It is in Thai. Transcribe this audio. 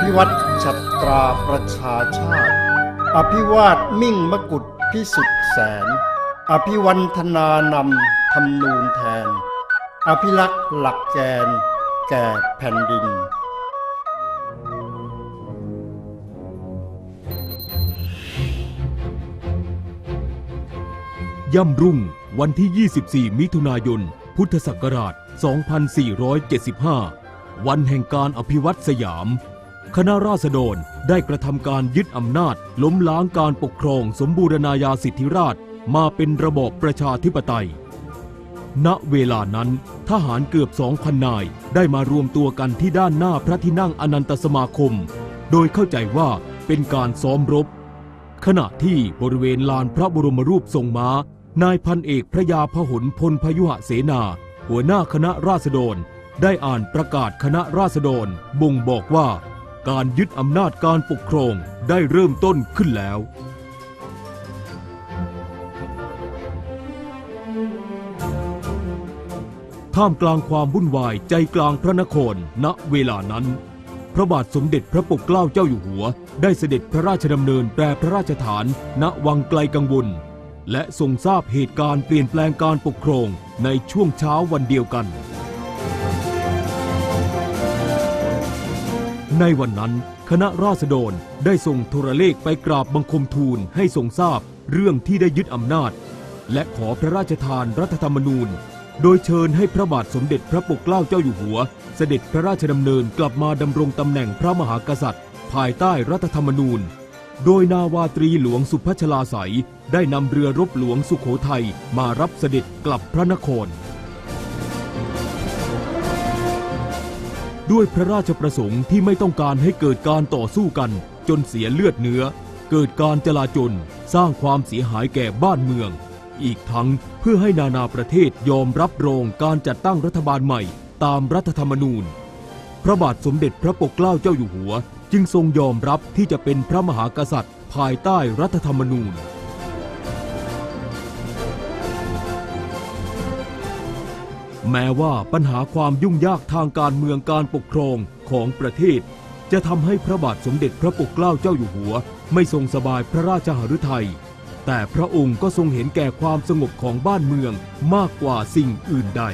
ภิวัตชัตราประชาชาติ อภิวาทมิ่งมกุฎพิสุทธิแสน อภิวันธนานำทำนูนแทน อภิรักษ์หลักแกน แก่แผ่นดินย่ำรุ่งวันที่ 24 มิถุนายน พุทธศักราช 2475 วันแห่งการอภิวัตสยาม คณะราษฎรได้กระทำการยึดอำนาจ ล้มล้างการปกครองสมบูรณาญาสิทธิราชมาเป็นระบอบประชาธิปไตย ณ เวลานั้น ทหารเกือบ2,000นนายได้มารวมตัวกันที่ด้านหน้าพระที่นั่งอนันตสมาคม โดยเข้าใจว่าเป็นการซ้อมรบ ขณะที่บริเวณลานพระบรมรูปทรงม้า นายพันเอกพระยาพหลพลพยุหเสนา หัวหน้าคณะราษฎร ได้อ่านประกาศคณะราษฎรบ่งบอกว่า การยึดอำนาจการปกครองได้เริ่มต้นขึ้นแล้ว ท่ามกลางความวุ่นวายใจกลางพระนคร ณ เวลานั้น พระบาทสมเด็จพระปกเกล้าเจ้าอยู่หัว ได้เสด็จพระราชดำเนินแปรพระราชฐาน ณ วังไกลกังวล และทรงทราบเหตุการณ์เปลี่ยนแปลงการปกครองในช่วงเช้าวันเดียวกัน ในวันนั้น คณะราษฎรได้ส่งโทรเลขไปกราบบังคมทูลให้ทรงทราบเรื่องที่ได้ยึดอำนาจ และขอพระราชทานรัฐธรรมนูญ โดยเชิญให้พระบาทสมเด็จพระปกเกล้าเจ้าอยู่หัว เสด็จพระราชดำเนินกลับมาดำรงตำแหน่งพระมหากษัตริย์ ภายใต้รัฐธรรมนูญ โดยนาวาตรีหลวงสุพัชลาใสยได้นำเรือรบหลวงสุโขทัยมารับเสด็จกลับพระนคร ด้วยพระราชประสงค์ที่ไม่ต้องการให้เกิดการต่อสู้กัน จนเสียเลือดเนื้อ เกิดการจลาจลสร้างความเสียหายแก่บ้านเมือง อีกทั้งเพื่อให้นานาประเทศยอมรับรองการจัดตั้งรัฐบาลใหม่ ตามรัฐธรรมนูญ พระบาทสมเด็จพระปกเกล้าเจ้าอยู่หัว จึงทรงยอมรับที่จะเป็นพระมหากษัตริย์ ภายใต้รัฐธรรมนูญ แม้ว่าปัญหาความยุ่งยากทางการเมืองการปกครองของประเทศ จะทำให้พระบาทสมเด็จพระปกเกล้าเจ้าอยู่หัว ไม่ทรงสบายพระราชหฤทัย แต่พระองค์ก็ทรงเห็นแก่ความสงบของบ้านเมืองมากกว่าสิ่งอื่นใด